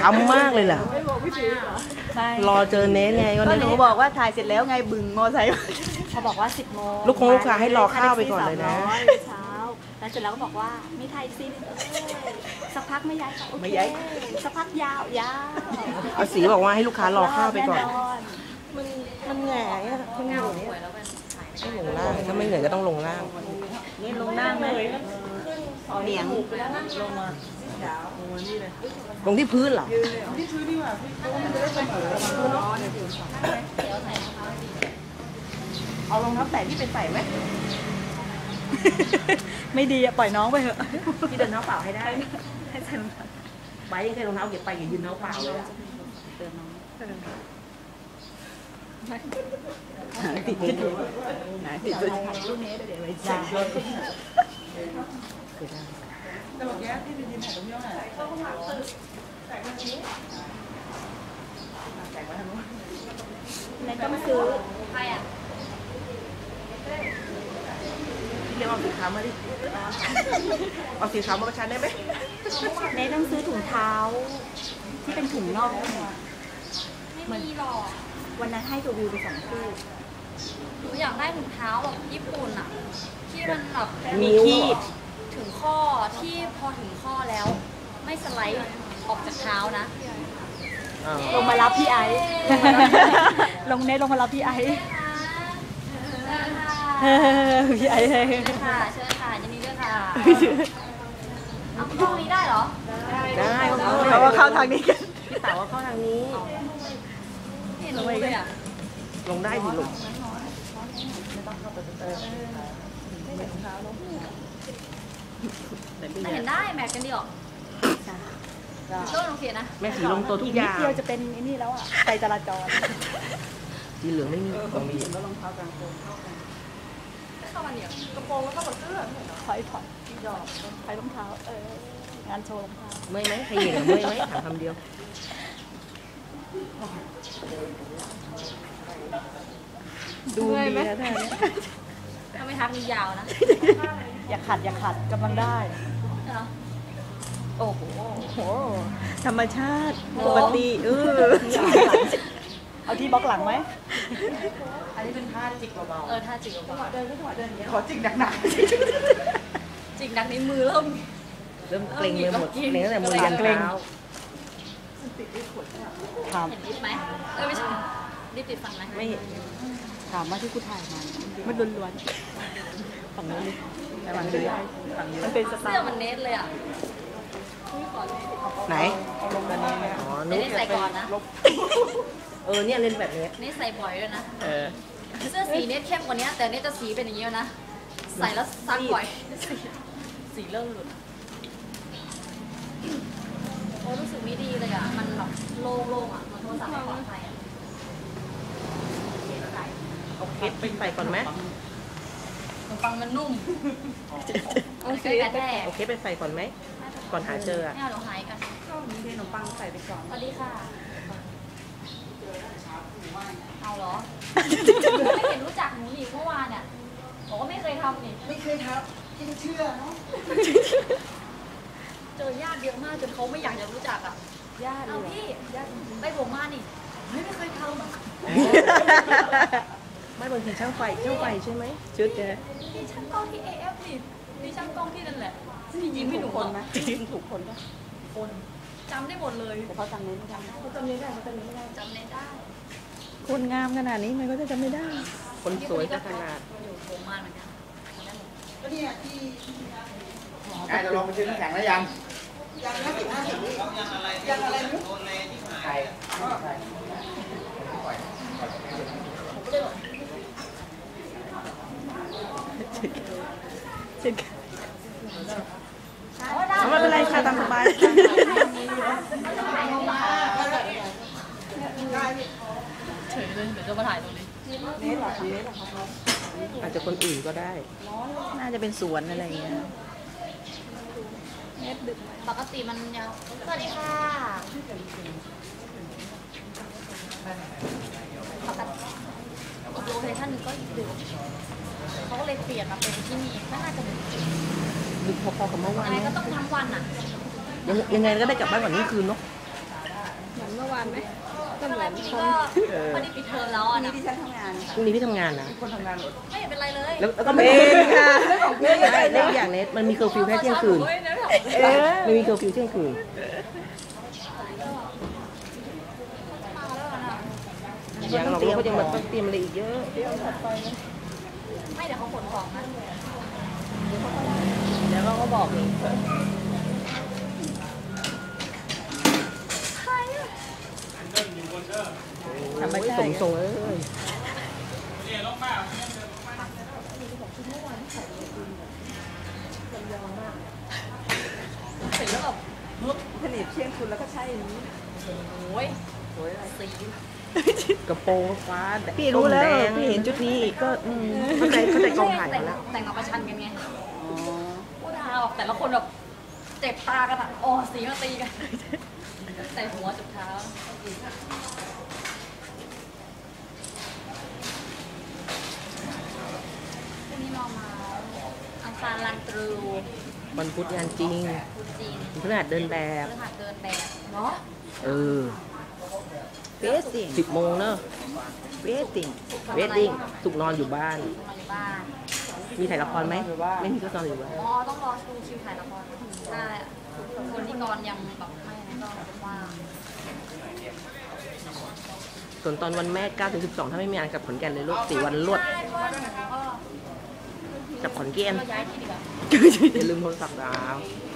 ช้ำมากเลยล่ะไม่รอเจอเนสไงวันก็นี้หนูบอกว่าถ่ายเสร็จแล้วไงบึงมอไซค์เขาบอกว่าสิบโมงลูกคงลูกค้าให้รอข้าวไปก่อนเลยนะค่าแท็กซี่300เช้าแล้วเสร็จแล้วก็บอกว่าไม่ถ่ายซีนเอ้ยสักพักไม่ย้ายค่ะโอเคไม่ย้ายสักพักยาวยาวเอาสีบอกว่าให้ลูกค้ารอข้าวไปก่อนแนมันมันแหง่อะมันเหนื่อยอะไม่ลงล่างถ้าไม่เหนื่อยก็ต้องลงล่างนี่ลงนั่งไหมเหนียงลง ที่พื้นเหรอเอารองเท้าแตะที่เป็นใส่ไหมไม่ดีอะปล่อยน้องไปเถอะที่เดินเท้าเปล่าให้ได้ให้ใส่รองเท้าไปยังใส่รองเท้าเก็บไปอย่ายืนเท้าเปล่าเลยอะติดกันไหนติดตัวรุ่นนี้เดี๋ยวไว้ ใส่ในต้องซื้อเรียกเอาสีขาวมาดิเอาสีขาวมาประชันได้ไหมในต้องซื้อถุงเท้า ที่เป็นถุงนอกไม่มีหรอกวันนั้นให้ตัววิวไปสองคู่หนูอยากได้ถุงเท้าแบบญี่ปุ่นอะที่มันแบบมีคีบ ถึงข้อที่พอถึงข้อแล้ว ไม่สไลด์ออกจากเท้านะ ลงมารับพี่ไอซ์ ลงเนทลงมารับพี่ไอซ์เชิญค่ะเออพี่ไอซ์เชิญค่ะเชิญค่ะยินดีด้วยค่ะเอากล้องนี้ได้เหรอ ได้เขาเข้าเขาว่าเข้าทางนี้กันพี่เต๋าว่าเข้าทางนี้ไม่เห็นรู้เลยอะลงได้สิลงไม่เห็นได้แมทกันดีหรอก็โอเคนะแม่สีลงตัวทุกอีกอนิดย่างเดียวจะเป็นไอ้นี่แล้วอะไฟจราจรสีเหลืองไม่มีตรงนี้เข้ามาเนี่ยถอยถอยดอกถอยรองเท้าเอองานโชว์รองเท้าเมื่อยไหมใครเห็นอะเมื่อยไหมถามคำเดียวดูดีนะท่านี้ถ้าไม่ทักนี่ยาวนะ อย่าขัดอย่าขัดกำลังได้เหรอโอ้โหโอ้โหธรรมชาติปกติเออเอาที่บล็อกหลังไหม อันนี้เป็นผ้าจิกเบาเออถ้าจิกออกมาขอจิกหนักจิกดักในมือเริ่มๆเริ่มเกร็งไปหมดเกร็งตั้งแต่มือยันเท้าถามเห็นลิฟต์ไหมเออไม่ใช่ลิฟต์ติดฟันไหมไม่เห็นถามว่าที่กูถ่ายมามันล้วนๆฝั่งนู้นดิๆฝั่งนี้ฝั่งนี้มันเป็นสไตเสื้อล์มันเนสเลยอะไหนลงกันนี้นะอ๋อเนนุ๊กสใส่ก่อนนะเออเนี่ยเล่นแบบนี้เนสใส่บ่อยด้วยนะเออเสื้อสีเนสเข้มกว่านี้แต่เนสจะสีเป็นอย่างนี้แล้วนะใส่แล้วซักบ่อยสีเริ่มหลุดโอ้รู้สึกไม่ดีเลยอะมันแบบโล่งๆอะมันโทรศัพท์ไม่ปลอดภัยอะ เอาเคสไปใส่ก่อนไหมขนมปังมันนุ่มโอเคกระแทกเอาเคสไปใส่ก่อนไหม ก่อนหาเจออะไม่เอาเราหายกันมีขนมปังใส่ไปก่อนสวัสดีค่ะ เอาเหรอ ไม่เห็นรู้จักหนูนี่เมื่อวานเนี่ยบอกว่าไม่เคยทำนี่ ไม่เคยทำยังเชื่อเนาะ เจอญาติเยอะมากจนเขาไม่อยากจะรู้จักอะ ญาติเอาเลยพี่ ไปผมมานี่ไม่ไม่เคยทำอะ ไม่บางทีช่างไฟช่างไฟใช่ไหมชุดแกนี่ช่างกล้องที่ AF นี่นี่ช่างกล้องที่นั่นแหละที่ยิ้มให้หนูคนอะไหมถูกคนปะคนจำได้หมดเลยแต่เขาจำเน้นไม่ได้เขาจำเน้นได้เขาจำเน้นไม่ได้จำเน้นได้ คนงามขนาดนี้มันก็จะจำไม่ได้ คนสวยจะขนาดอยู่ผมมาเหมือนกันไอ้จะลงไปซื้อน้ำแข็งแล้วยังไข่เช่นกั นไม่เป็นไรค่ะตามสบายเฉยเลยเดี๋ยวจะมาถ่ายตรงนี้อาจจะคนอื่นก็ได้ น่าจะเป็นสวนอะไรอย่างเงี้ยปกติมันยาวสวัสดีค่ะปกติอีกโลเคชั่นหนึ่งก็อีกดึก เขาก็เลยเปลี่ยนมาเป็นที่นี่ก็น่าจะเหมือนกันดึกพอๆกับเมื่อวานยังไงเนก็อะต้องทั้งวันอะยังยังไงก็ได้กลับบ้านก่อนนี้คืนเนาะใอนเมื่อวานไหมก็เหมืทำไมอนพรุ่งคนี้นก็พอดีปิดเทอมแล้วอะนี่นะที่ฉันทำงานค่ะพรุ่งนี้พี่ทำงานนะคนทำงานหมดไม่เป็นไรเลยแล้วแล้วก็เป็นค่ะไม่ได้เล่นอย่างเน็ตมันมีเคอร์ฟิวแค่เที่ยงคืนเฮ้ยเดี๋ยวเออมันมีเคอร์ฟิวเที่ยงคืนมาแล้วนะยังเราก็ยังมันต้องเตรียมอะไรอีกเยอะ ไม่เดี๋ยวเขาขนของนะแล้วเขาก็บอกเองทำไม่สได้มทรงเอ้ยสีแล้วแบบผลิตเที่ยงคืนแล้วก็ใช่อย่างนี้โอ้ยโอ้ยอะไรสี กระโปรงฟ้าแดงพี่รู้แล้วส้มดงพี่เห็นชุดนี้อีกก็อืมเข้าใจเข้าใจกองถ่ายแต่มางแล้วแต่งมาประชันกันไงอ๋อพูดทาออกแต่ละคนแบบเจ็บตากันอะโอ้สีมาตีกันใส่หัวจุดเท้าพรุ่งนี้เรามาอังคารลันตรูวันพุธงานจริงพูดจริงพฤหัสเดินแบพบฤหัสเดินแบบเนาะเออ เฟสติ้งสิบโมงเนอะเฟสติ้งเวดดิ้งสุกนอนอยู่บ้านมาอยู่บ้าน มีถ่ายละครไหม ไม่มีก็นอนอยู่บ้านอ๋อ ต้องรอดูคิวถ่ายละครใช่คนที่กรยังแบบไม่นะก็ว่างส่วนตอนวันแม่9ถึง12 ถ้าไม่มีงานกลับขอนแก่นเลยลูกสี่วันรวด ใช่เพราะว่าหนูก็กลับขอนแก่นก็ย้ายที่ดีกว่า อย่าลืมโทรศัพท์ดาวไ